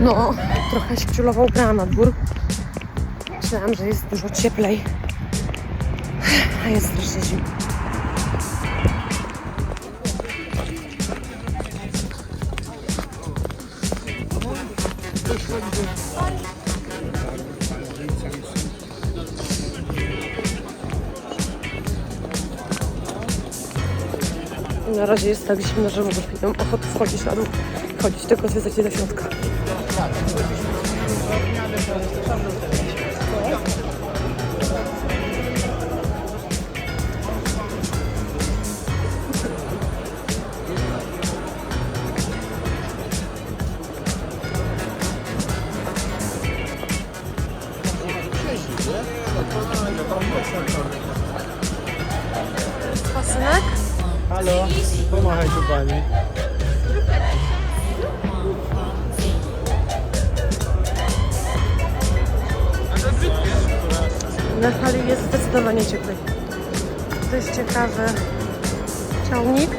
No, trochę się ciulowo ubrałam na dwór. Myślałam, że jest dużo cieplej. A jest strasznie zimno. Na razie jest tak zimno, że może nie mam ochoty wchodzić na dół. Chodzić, tylko zwiedzać się do środka. Pasynek? Halo, pomachaj tu pani. Na jest zdecydowanie cieplej. To jest ciekawy ciągnik.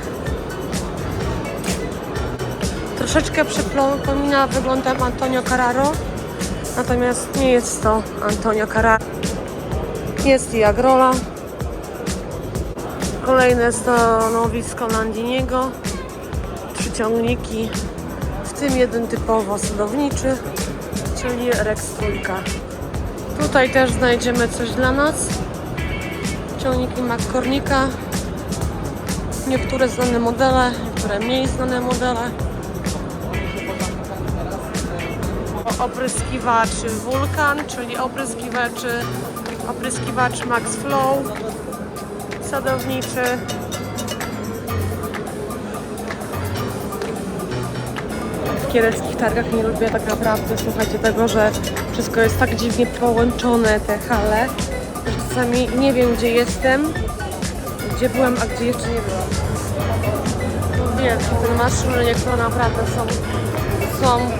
Troszeczkę przypomina wyglądem Antonio Carraro, natomiast nie jest to Antonio Carraro. Jest i Agrola. Kolejne stanowisko Landiniego. Trzy ciągniki, w tym jeden typowo sadowniczy, czyli Rex Trójka. Tutaj też znajdziemy coś dla nas. Ciągniki McCormicka. Niektóre znane modele, niektóre mniej znane modele. Opryskiwaczy Vulcan, czyli opryskiwaczy, opryskiwacz Max Flow, sadowniczy. W kieleckich targach nie lubię tak naprawdę, słuchajcie, tego, że wszystko jest tak dziwnie połączone, te hale, że czasami nie wiem, gdzie jestem, gdzie byłem, a gdzie jeszcze nie byłam. Wiesz, te maszyny niektóre naprawdę są, są,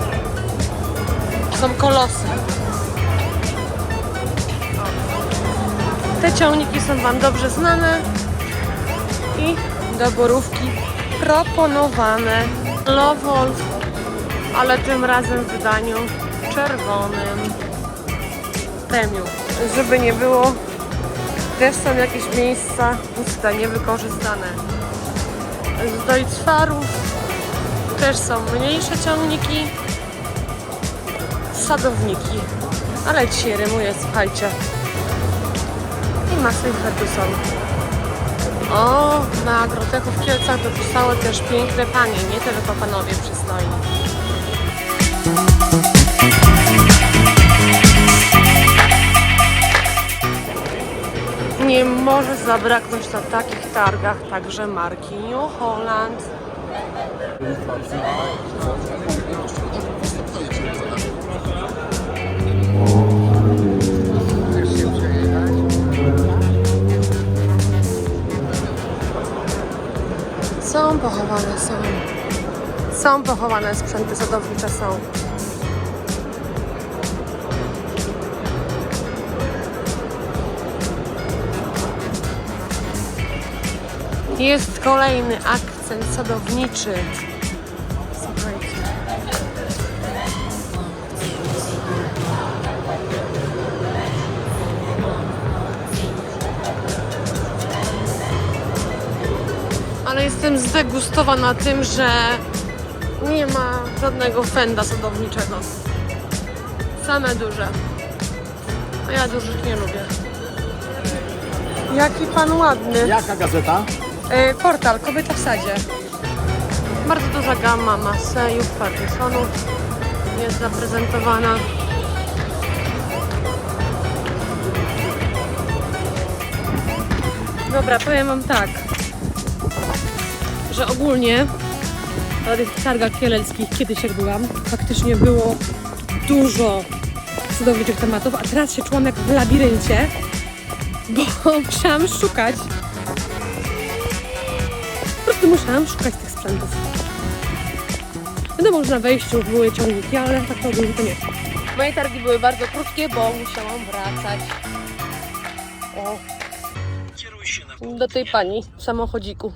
są kolosy. Te ciągniki są Wam dobrze znane i do borówki proponowane Lowolf ale tym razem w wydaniu czerwonym premium. Żeby nie było, też są jakieś miejsca puste, niewykorzystane. Z Deutzfarów też są mniejsze ciągniki, sadowniki, ale dzisiaj rymuje, słuchajcie. I Maslicher tu są. O, na Agrotechu w Kielcach dopisały też piękne panie, nie tylko panowie przystojni. Nie może zabraknąć na takich targach także marki New Holland. Są pochowane, są. Są pochowane sprzęty sadownicze, są. Jest kolejny akcent sadowniczy. Ale jestem zdegustowana tym, że nie ma żadnego fenda sadowniczego. Same duże. A ja dużych nie lubię. Jaki pan ładny. Jaka gazeta? E, Portal Kobieta w sadzie. Bardzo duża gama Masejów, Parkinsonów jest zaprezentowana. Dobra, powiem wam tak, że ogólnie na tych targach kieleckich kiedyś jak byłam, faktycznie było dużo cudowniczych tematów, a teraz się czułam jak w labiryncie, bo musiałam szukać po prostu musiałam szukać tych sprzętów. Wiadomo, że na wejściu były ciągniki, ale tak to ogólnie to nie. Moje targi były bardzo krótkie, bo musiałam wracać. O. Do tej pani w samochodziku.